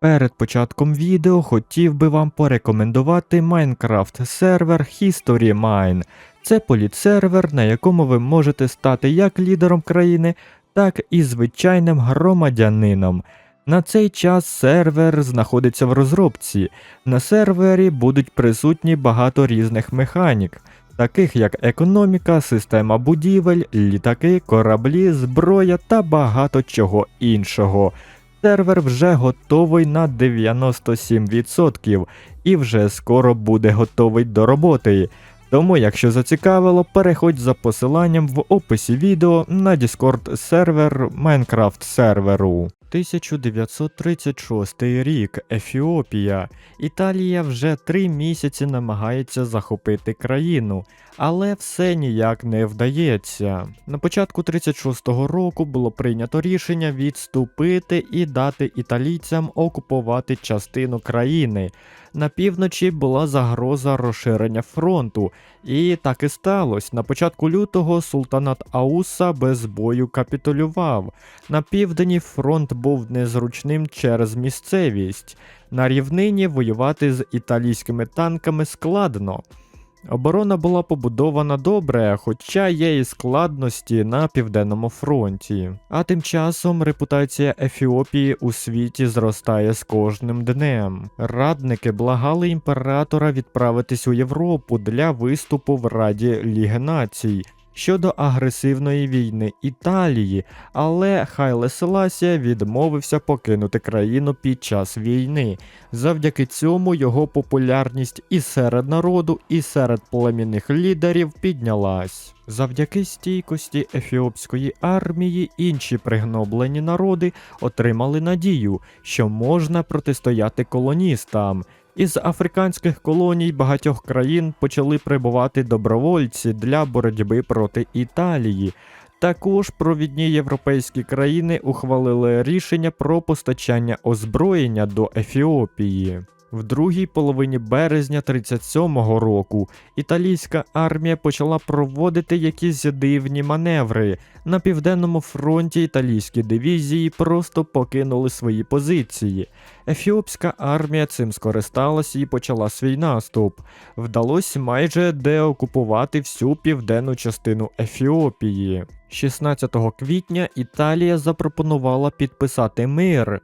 Перед початком відео хотів би вам порекомендувати Minecraft сервер History Mine. Це політсервер, на якому ви можете стати як лідером країни, так і звичайним громадянином. На цей час сервер знаходиться в розробці. На сервері будуть присутні багато різних механік, таких як економіка, система будівель, літаки, кораблі, зброя та багато чого іншого. Сервер вже готовий на 97% і вже скоро буде готовий до роботи. Тому, якщо зацікавило, переходь за посиланням в описі відео на Discord сервер Minecraft серверу. 1936 рік Ефіопія. Італія вже три місяці намагається захопити країну, але все ніяк не вдається. На початку 36-го року було прийнято рішення відступити і дати італійцям окупувати частину країни. На півночі була загроза розширення фронту, і так і сталося. На початку лютого султанат Ауса без бою капітулював. На південі фронт був незручним через місцевість. На рівнині воювати з італійськими танками складно. Оборона була побудована добре, хоча є і складності на південному фронті. А тим часом репутація Ефіопії у світі зростає з кожним днем. Радники благали імператора відправитись у Європу для виступу в Раді Ліги Націй. Щодо агресивної війни Італії, але Хайле Селасія відмовився покинути країну під час війни. Завдяки цьому його популярність і серед народу, і серед племінних лідерів піднялась. Завдяки стійкості ефіопської армії інші пригноблені народи отримали надію, що можна протистояти колоністам. Із африканських колоній багатьох країн почали прибувати добровольці для боротьби проти Італії. Також провідні європейські країни ухвалили рішення про постачання озброєння до Ефіопії. В другій половині березня 37-го року італійська армія почала проводити якісь дивні маневри. На південному фронті італійські дивізії просто покинули свої позиції. Ефіопська армія цим скористалася і почала свій наступ. Вдалося майже деокупувати всю південну частину Ефіопії. 16 квітня Італія запропонувала підписати мир.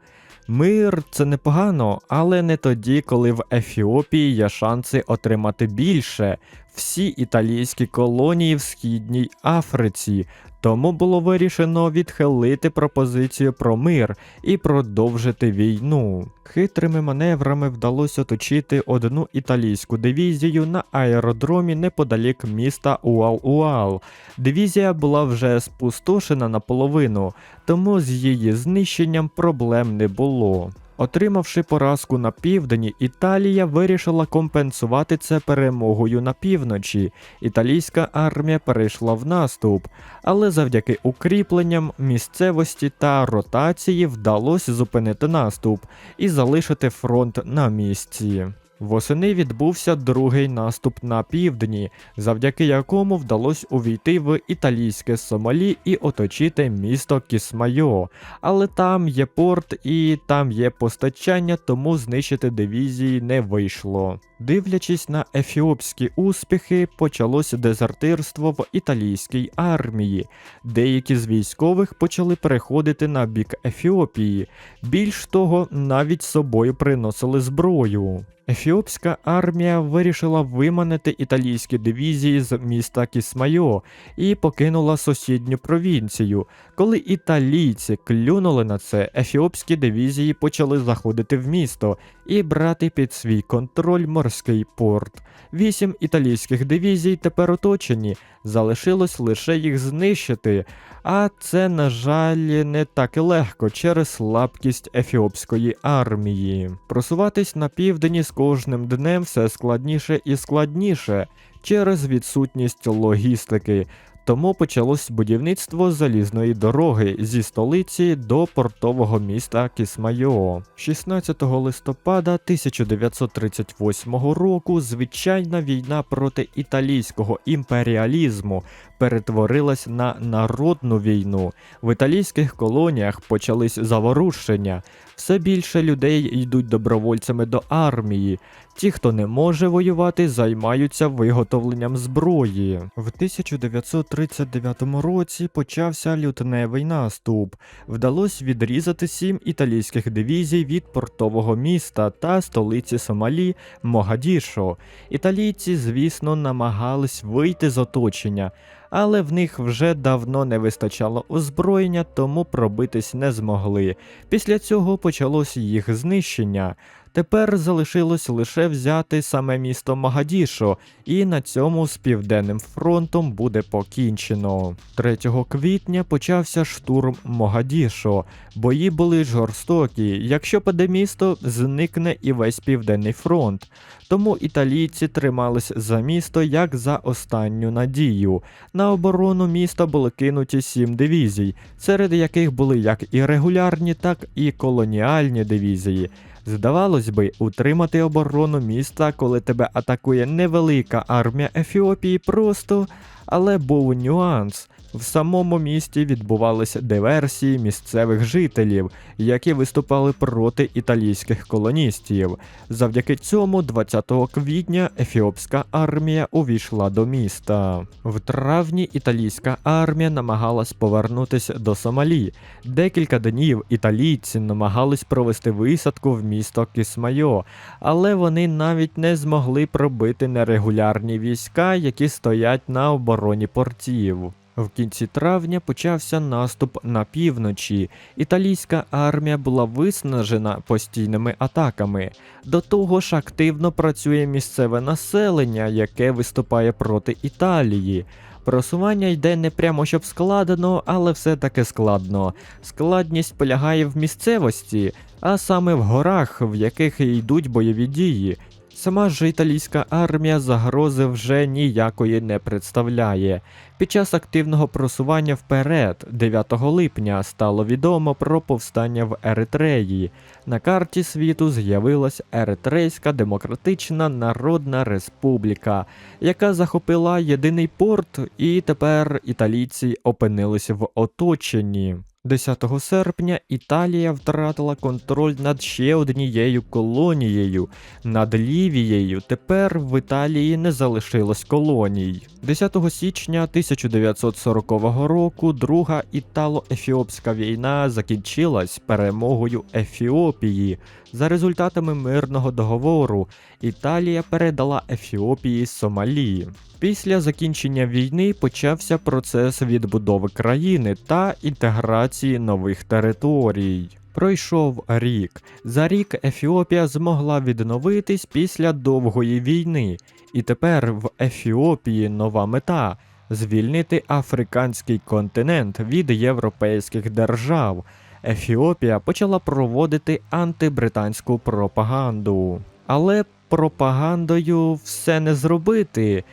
Мир це непогано, але не тоді, коли в Ефіопії є шанси отримати більше. Всі італійські колонії в східній Африці. Тому було вирішено відхилити пропозицію про мир і продовжити війну. Хитрими маневрами вдалося оточити одну італійську дивізію на аеродромі неподалік міста Уал-Уал. Дивізія була вже спустошена наполовину, тому з її знищенням проблем не було. Отримавши поразку на південі, Італія вирішила компенсувати це перемогою на півночі. Італійська армія перейшла в наступ, але завдяки укріпленням місцевості та ротації вдалося зупинити наступ і залишити фронт на місці. Восени відбувся другий наступ на півдні, завдяки якому вдалося увійти в італійське Сомалі і оточити місто Кісмайо. Але там є порт і там є постачання, тому знищити дивізії не вийшло. Дивлячись на ефіопські успіхи, почалося дезертирство в італійській армії. Деякі з військових почали переходити на бік Ефіопії. Більш того, навіть собою приносили зброю. Ефіопська армія вирішила виманити італійські дивізії з міста Кісмайо і покинула сусідню провінцію. Коли італійці клюнули на це, ефіопські дивізії почали заходити в місто і брати під свій контроль морський порт. Вісім італійських дивізій тепер оточені, залишилось лише їх знищити. А це, на жаль, не так легко через слабкість ефіопської армії. Просуватись на південі з кожним днем все складніше і складніше через відсутність логістики. Тому почалось будівництво залізної дороги зі столиці до портового міста Кісмайо. 16 листопада 1938 року звичайна війна проти італійського імперіалізму перетворилась на народну війну. В італійських колоніях почались заворушення. Все більше людей йдуть добровольцями до армії. Ті, хто не може воювати, займаються виготовленням зброї. В 1939 році почався лютневий наступ. Вдалося відрізати сім італійських дивізій від портового міста та столиці Сомалі Могадішо. Італійці, звісно, намагались вийти з оточення, але в них вже давно не вистачало озброєння, тому пробитись не змогли. Після цього почалось їх знищення. Тепер залишилось лише взяти саме місто Магадішо, і на цьому з південним фронтом буде покінчено. 3 квітня почався штурм Могадішо. Бої були жорстокі. Якщо паде місто, зникне і весь південний фронт. Тому італійці тримались за місто як за останню надію. На оборону міста були кинуті сім дивізій, серед яких були як і регулярні, так і колоніальні дивізії. Здавалось би, утримати оборону міста, коли тебе атакує невелика армія Ефіопії, просто, але був нюанс. В самому місті відбувалися диверсії місцевих жителів, які виступали проти італійських колоністів. Завдяки цьому, 20 квітня, ефіопська армія увійшла до міста. В травні італійська армія намагалась повернутися до Сомалі. Декілька днів італійці намагались провести висадку в місто Кісмайо, але вони навіть не змогли пробити нерегулярні війська, які стоять на обороні портів. В кінці травня почався наступ на півночі. Італійська армія була виснажена постійними атаками. До того ж активно працює місцеве населення, яке виступає проти Італії. Просування йде не прямо щоб складно, але все таки складно. Складність полягає в місцевості, а саме в горах, в яких йдуть бойові дії. Сама ж італійська армія загрози вже ніякої не представляє. Під час активного просування вперед, 9 липня, стало відомо про повстання в Еритреї. На карті світу з'явилась Еритрейська Демократична Народна Республіка, яка захопила єдиний порт, і тепер італійці опинилися в оточенні. 10 серпня Італія втратила контроль над ще однією колонією. Над Лівією тепер в Італії не залишилось колоній. 10 січня 1940 року Друга італо-ефіопська війна закінчилась перемогою Ефіопії. За результатами мирного договору Італія передала Ефіопії Сомалі. Після закінчення війни почався процес відбудови країни та інтеграції нових територій. Пройшов рік. За рік Ефіопія змогла відновитись після довгої війни, і тепер в Ефіопії нова мета звільнити африканський континент від європейських держав. Ефіопія почала проводити антибританську пропаганду. Але пропагандою все не зробити.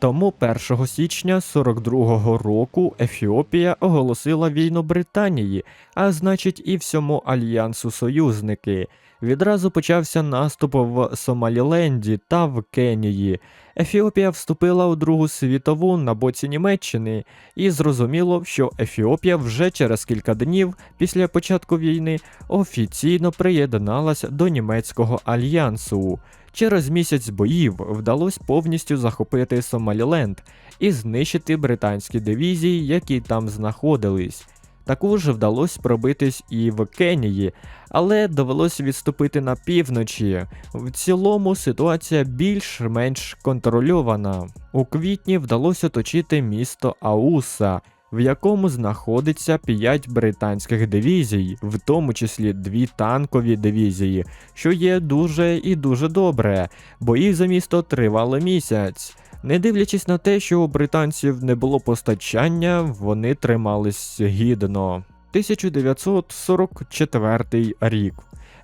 Тому 1 січня 42-го року Ефіопія оголосила війну Британії, а значить і всьому альянсу союзники. Відразу почався наступ в Сомаліленді та в Кенії. Ефіопія вступила у Другу світову на боці Німеччини, і зрозуміло, що Ефіопія вже через кілька днів після початку війни офіційно приєдналася до німецького альянсу. Через місяць боїв вдалося повністю захопити Сомаліленд і знищити британські дивізії, які там знаходились. Також вдалося пробитись і в Кенії, але довелося відступити на півночі. В цілому ситуація більш-менш контрольована. У квітні вдалося оточити місто Ауса, в якому знаходиться 5 британських дивізій, в тому числі дві танкові дивізії, що є дуже і дуже добре. Бої за місто тривали місяць. Не дивлячись на те, що у британців не було постачання, вони тримались гідно. 1944 рік.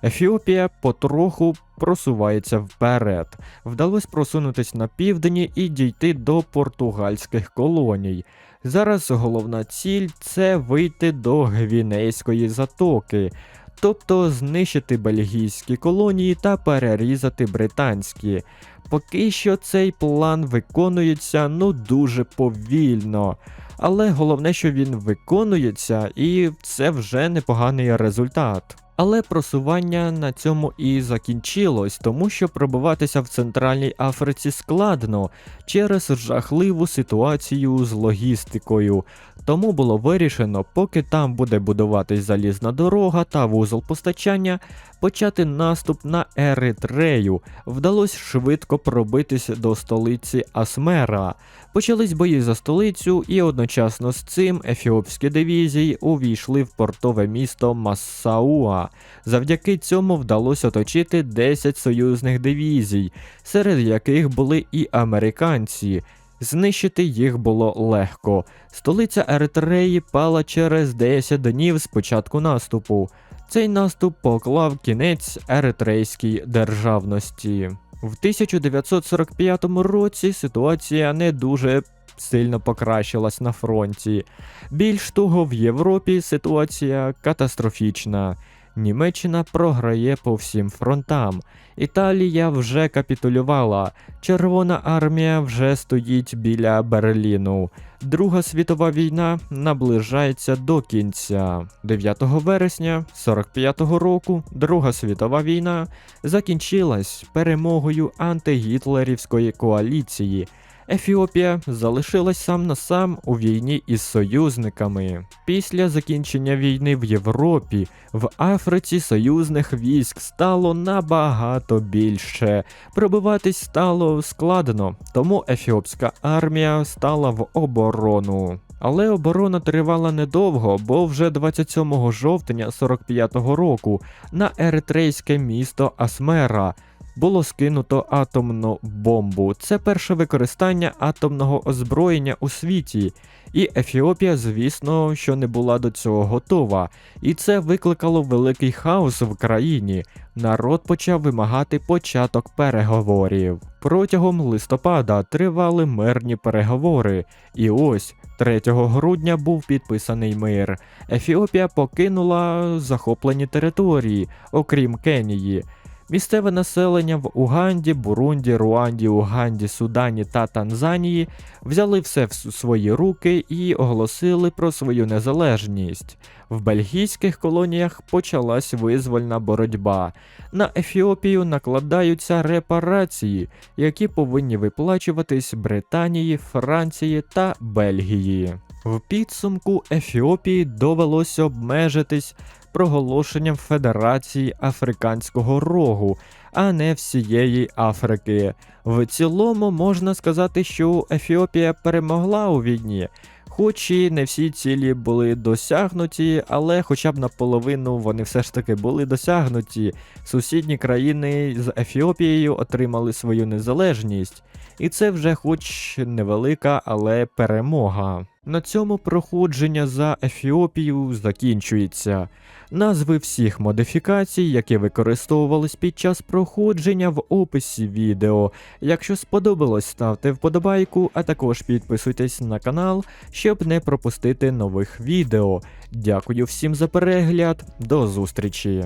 Ефіопія потроху просувається вперед. Вдалося просунутися на півдні і дійти до португальських колоній. Зараз головна ціль це вийти до Гвінейської затоки, тобто знищити бельгійські колонії та перерізати британські. Поки що цей план виконується ну дуже повільно. Але головне, що він виконується, і це вже непоганий результат. Але просування на цьому і закінчилось, тому що пробиватися в Центральній Африці складно через жахливу ситуацію з логістикою. Тому було вирішено, поки там буде будуватись залізна дорога та вузол постачання, почати наступ на Еритрею. Вдалося швидко пробитися до столиці Асмера. Почались бої за столицю, і одночасно з цим ефіопські дивізії увійшли в портове місто Массауа. Завдяки цьому вдалося оточити 10 союзних дивізій, серед яких були і американці. Знищити їх було легко. Столиця Еритреї пала через 10 днів з початку наступу. Цей наступ поклав кінець еритрейській державності. В 1945 році ситуація не дуже сильно покращилась на фронті. Більш того, в Європі ситуація катастрофічна. Німеччина програє по всім фронтам. Італія вже капітулювала. Червона армія вже стоїть біля Берліну. Друга світова війна наближається до кінця. 9 вересня 45-го року Друга світова війна закінчилась перемогою антигітлерівської коаліції. Ефіопія залишилась сам на сам у війні із союзниками. Після закінчення війни в Європі в Африці союзних військ стало набагато більше. Пробиватись стало складно, тому ефіопська армія стала в оборону. Але оборона тривала недовго, бо вже 27 жовтня 45-го року на еритрейське місто Асмера було скинуто атомну бомбу. Це перше використання атомного озброєння у світі. І Ефіопія, звісно, що не була до цього готова, і це викликало великий хаос в країні. Народ почав вимагати початок переговорів. Протягом листопада тривали мирні переговори, і ось 3 грудня був підписаний мир. Ефіопія покинула захоплені території, окрім Кенії. Місцеве населення в Уганді, Бурунді, Руанді, Уганді, Судані та Танзанії взяли все в свої руки і оголосили про свою незалежність. В бельгійських колоніях почалась визвольна боротьба. На Ефіопію накладаються репарації, які повинні виплачуватись Британії, Франції та Бельгії. В підсумку Ефіопії довелося обмежитись проголошенням Федерації Африканського Рогу, а не всієї Африки. В цілому можна сказати, що Ефіопія перемогла у війні. Хоч і не всі цілі були досягнуті, але хоча б наполовину вони все ж таки були досягнуті. Сусідні країни з Ефіопією отримали свою незалежність, і це вже хоч невелика, але перемога. На цьому проходження за Ефіопію закінчується. Назви всіх модифікацій, які використовувались під час проходження в описі відео. Якщо сподобалось, ставте вподобайку, а також підписуйтесь на канал, щоб не пропустити нових відео. Дякую всім за перегляд, до зустрічі!